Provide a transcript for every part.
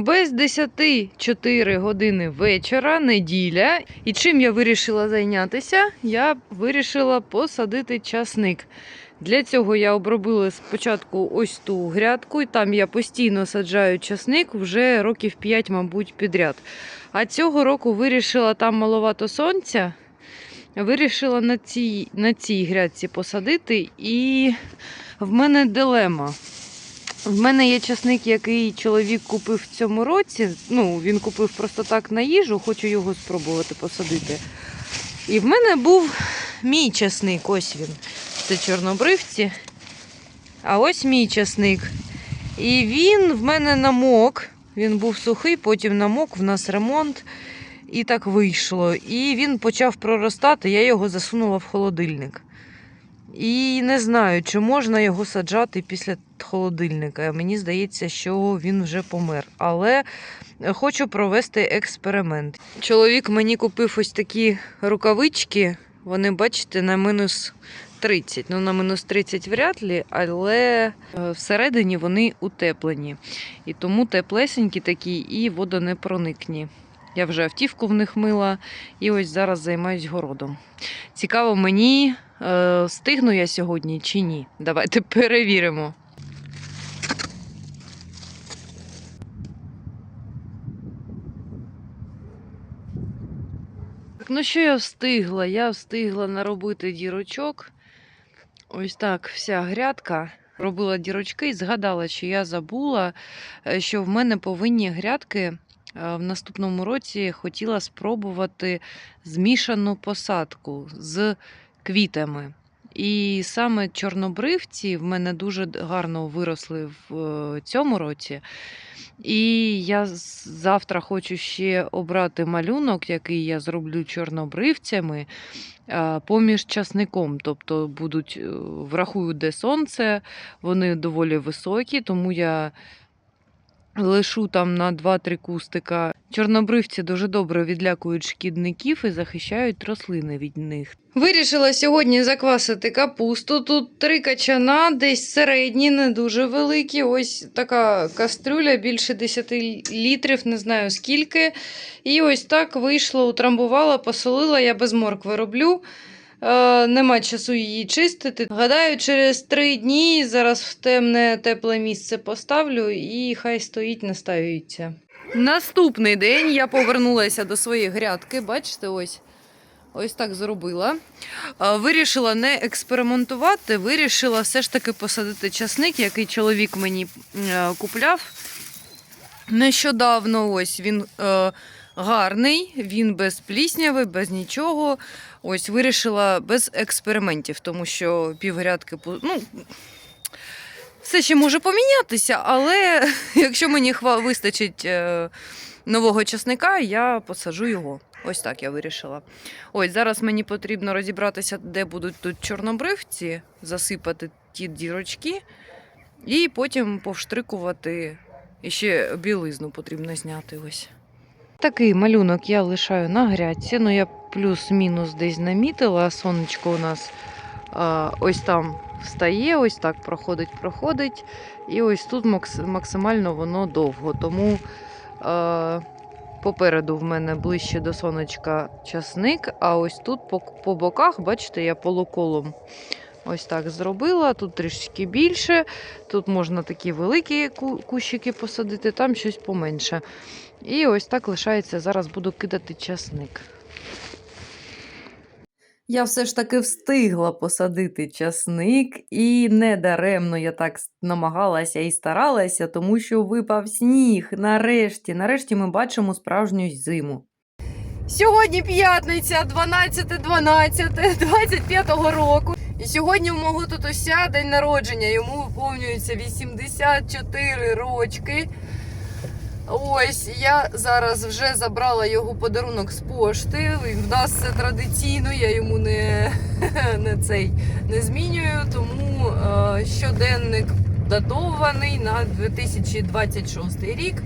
Без 10 4 години вечора, неділя. І чим я вирішила зайнятися? Я вирішила посадити часник. Для цього я обробила спочатку ось ту грядку, і там я постійно саджаю часник вже років 5, мабуть, підряд. А цього року вирішила там маловато сонця. Вирішила на цій, на цій грядці посадити, і в мене дилема. В мене є часник, який чоловік купив в цьому році. Ну, він купив просто так на їжу, хочу його спробувати посадити. І в мене був мій часник, ось він. Це чорнобривці. А ось мій часник. І він в мене намок. Він був сухий, потім намок, в нас ремонт. І так вийшло. І він почав проростати, я його засунула в холодильник. І не знаю, чи можна його саджати після холодильника. Мені здається, що він вже помер. Але хочу провести експеримент. Чоловік мені купив ось такі рукавички. Вони, бачите, на мінус 30. Ну, на мінус 30 вряд ли, але е, всередині вони утеплені. І тому теплесенькі такі і водонепроникні. Я вже автівку в них мила і ось зараз займаюсь городом. Цікаво мені, е, стигну я сьогодні чи ні. Давайте перевіримо. Ну що я встигла? Я встигла наробити дірочок. Ось так вся грядка. Робила дірочки і згадала, що я забула, е, що в мене повинні грядки е, в наступному році хотіла спробувати змішану посадку з квітами. І саме чорнобривці в мене дуже гарно виросли в е, цьому році. І я завтра хочу ще обрати малюнок, який я зроблю чорнобривцями е, поміж часником. Тобто будуть, е, врахую, де сонце, вони доволі високі, тому я лишу там на 2-3 кустика. Чорнобривці дуже добре відлякують шкідників і захищають рослини від них. Вирішила сьогодні заквасити капусту. Тут три качана, десь середні, не дуже великі. Ось така кастрюля, більше 10 літрів, не знаю скільки. І ось так вийшло, утрамбувала, посолила. Я без моркви роблю. Е, нема часу її чистити. Гадаю, через три дні зараз в темне тепле місце поставлю і хай стоїть, настаюється. Наступний день я повернулася до своєї грядки. Бачите, ось. Ось так зробила. Е, Вирішила не експериментувати, вирішила все ж таки посадити часник, який чоловік мені е, купляв. Нещодавно ось він е, гарний, він без плісняви, без нічого. Ось вирішила без експериментів, тому що півгрядки ну, все ще може помінятися, але якщо мені вистачить е, нового часника, я посаджу його. Ось так я вирішила. Ось зараз мені потрібно розібратися, де будуть тут чорнобривці, засипати ті дірочки, і потім повштрикувати. І ще білизну потрібно зняти ось. Такий малюнок я лишаю на грядці. Ну я плюс-мінус десь намітила. Сонечко у нас а, ось там встає, ось так проходить, проходить. І ось тут макс- максимально воно довго. Тому а, попереду в мене ближче до сонечка часник, а ось тут по, по боках, бачите, я полуколом ось так зробила. Тут трішки більше. Тут можна такі великі ку- кущики посадити, там щось поменше. І ось так лишається. Зараз буду кидати часник. Я все ж таки встигла посадити часник, і не даремно я так намагалася і старалася, тому що випав сніг. Нарешті, нарешті ми бачимо справжню зиму. Сьогодні п'ятниця, 12.12.25 року. І сьогодні у мого татуся день народження. Йому виповнюється 84 рочки. Ось я зараз вже забрала його подарунок з пошти. В нас це традиційно, я йому не, не цей не змінюю, тому е, щоденник датований на 2026 рік.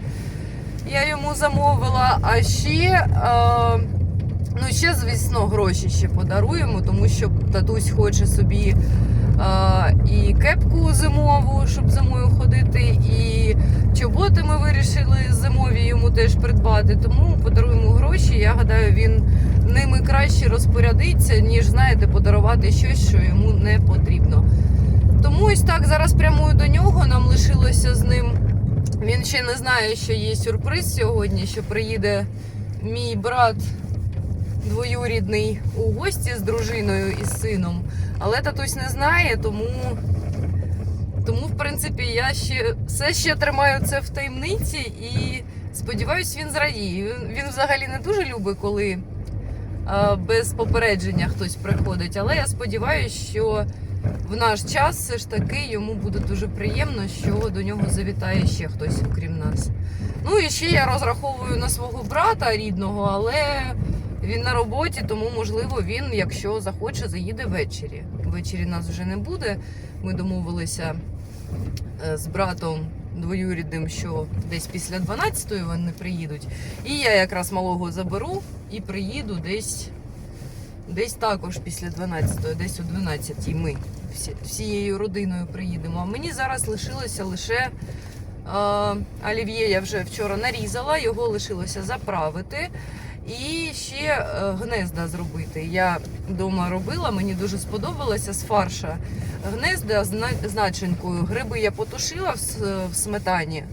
Я йому замовила. А ще, е, ну ще, звісно, гроші ще подаруємо, тому що татусь хоче собі е, і кепку зимову, щоб зимою ходити, і чоботи ми вирішили зимові йому теж придбати, тому подаруємо гроші. Я гадаю, він ними краще розпорядиться, ніж знаєте, подарувати щось, що йому не потрібно. Тому ось так зараз прямую до нього. Нам лишилося з ним. Він ще не знає, що є сюрприз сьогодні, що приїде мій брат двоюрідний у гості з дружиною і сином. Але татусь не знає, тому, тому в принципі, я ще все ще тримаю це в таємниці і сподіваюсь, він зрадіє. Він, він взагалі не дуже любить, коли а, без попередження хтось приходить. Але я сподіваюся, що в наш час все ж таки йому буде дуже приємно, що до нього завітає ще хтось, окрім нас. Ну і ще я розраховую на свого брата рідного, але він на роботі, тому можливо він, якщо захоче, заїде ввечері. Ввечері нас вже не буде. Ми домовилися е, з братом двоюрідним, що десь після 12-ї вони приїдуть. І я якраз малого заберу і приїду десь, десь також після 12-ї, десь о 12-й ми всі, всією родиною приїдемо. А мені зараз лишилося лише е, олів'є я вже вчора нарізала, його лишилося заправити. І ще е, гнезда зробити. Я вдома робила, мені дуже сподобалося з фарша. Гнезда з на- начинкою. Гриби я потушила в сметані.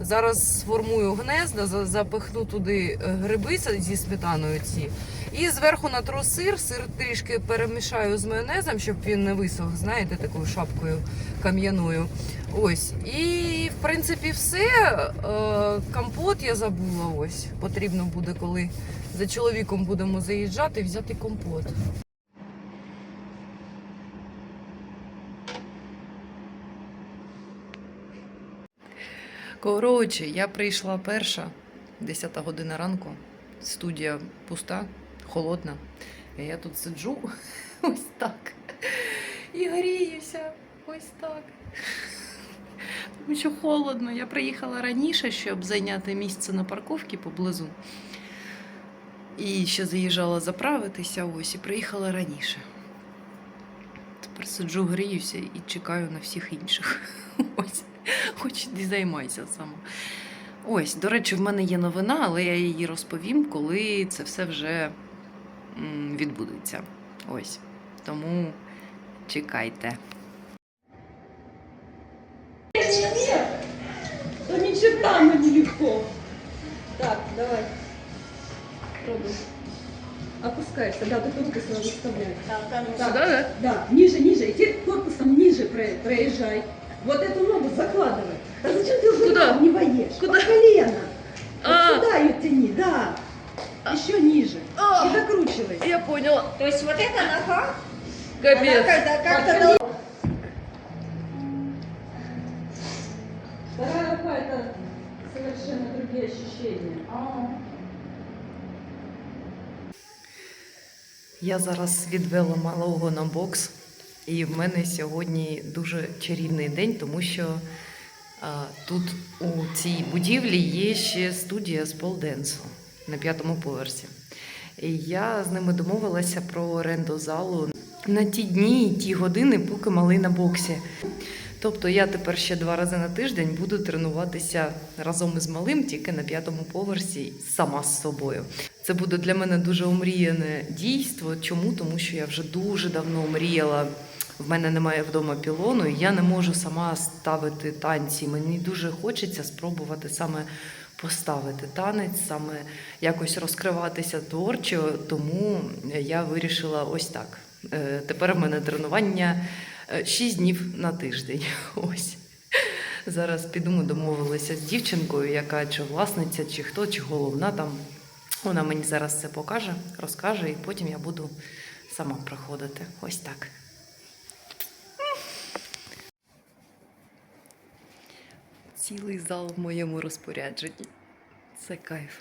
Зараз сформую гнезда, за- запихну туди е, гриби зі сметаною ці. І зверху натру сир, сир трішки перемішаю з майонезом, щоб він не висох, знаєте, такою шапкою кам'яною. Ось. І в принципі все. Е, Компот я забула. Ось. Потрібно буде, коли за чоловіком будемо заїжджати, взяти компот. Коротше, я прийшла перша, 10 година ранку. Студія пуста, холодна. І я тут сиджу ось так. І гріюся ось так. Тому що холодно. Я приїхала раніше, щоб зайняти місце на парковці поблизу. І ще заїжджала заправитися ось і приїхала раніше. Тепер сиджу, гріюся і чекаю на всіх інших. Ось, хоч і займайся сама. Ось, до речі, в мене є новина, але я її розповім, коли це все вже відбудеться. Ось. Тому чекайте. Да оно нелегко. Так, давай. Пробуй. Опускаешься, да, ты корпус надо выставлять. Так, да? Да, ниже, ниже. И теперь корпусом ниже про- проезжай. Вот эту ногу закладывай. Да зачем ты уже Куда? там не воешь? Куда? Под колено. Вот А. сюда ее тяни, да. Еще ниже. И докручивай. Я поняла. То есть вот эта нога, она Капець. когда как-то Подходи. Вторая рука это совершенно другие ощущения. Я зараз відвела малого на бокс, і в мене сьогодні дуже чарівний день, тому що а, тут у цій будівлі є ще студія з полденсу на п'ятому поверсі. І я з ними домовилася про оренду залу на ті дні і ті години, поки малий на боксі. Тобто я тепер ще два рази на тиждень буду тренуватися разом із малим, тільки на п'ятому поверсі сама з собою. Це буде для мене дуже омріяне дійство. Чому? Тому що я вже дуже давно мріяла. В мене немає вдома пілону, і я не можу сама ставити танці. Мені дуже хочеться спробувати саме поставити танець, саме якось розкриватися творчо. Тому я вирішила ось так. Е, Тепер в мене тренування 6 днів на тиждень. Ось. Зараз піду, ми домовилися з дівчинкою, яка чи власниця, чи хто, чи головна там. Вона мені зараз це покаже, розкаже, і потім я буду сама проходити. Ось так. Цілий зал в моєму розпорядженні. Це кайф.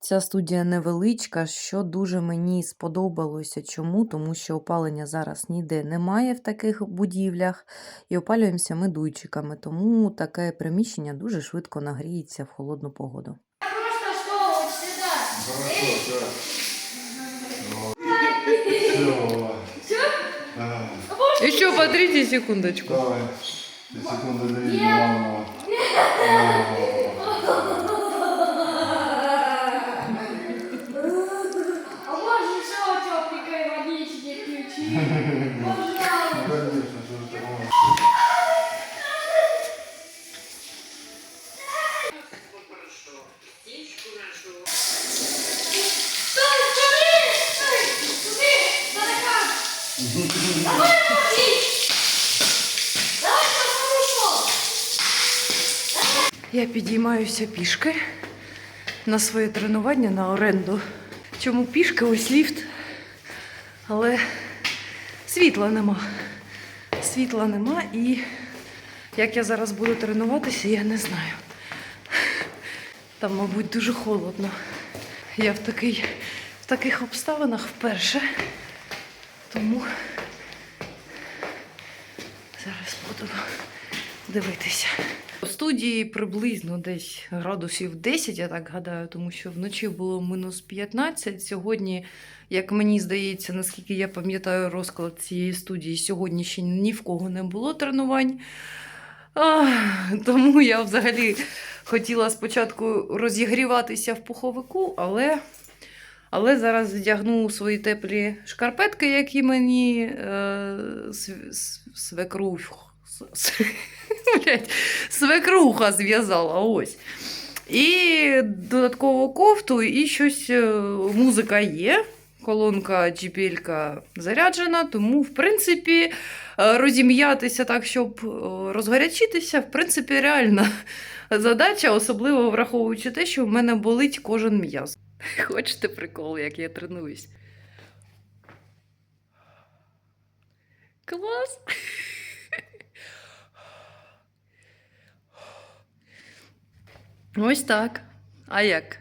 Ця студія невеличка, що дуже мені сподобалося. Чому? Тому що опалення зараз ніде немає в таких будівлях, і опалюємося ми дуйчиками, тому таке приміщення дуже швидко нагріється в холодну погоду. Все. Еще потрите секундочку. Давай. Kesin konuda değil. Aa. Aa. Я підіймаюся пішки на своє тренування на оренду. Чому пішки? Ось ліфт. Але світла нема. Світла нема і як я зараз буду тренуватися, я не знаю. Там, мабуть, дуже холодно. Я в, такий, в таких обставинах вперше. Тому зараз буду дивитися. В студії приблизно десь градусів 10, я так гадаю, тому що вночі було мінус 15. Сьогодні, як мені здається, наскільки я пам'ятаю розклад цієї студії, сьогодні ще ні в кого не було тренувань. А, тому я взагалі хотіла спочатку розігріватися в пуховику, але, але зараз вдягну свої теплі шкарпетки, які мені е, св- св- свекрух. Блядь, свекруха зв'язала ось. І додатково кофту, і щось е, музика є. Колонка JBL заряджена, тому, в принципі, е, розім'ятися так, щоб е, розгарячитися, в принципі, реальна задача, особливо враховуючи те, що в мене болить кожен м'яз. Хочете прикол, як я тренуюсь? Клас! Ось так. А як?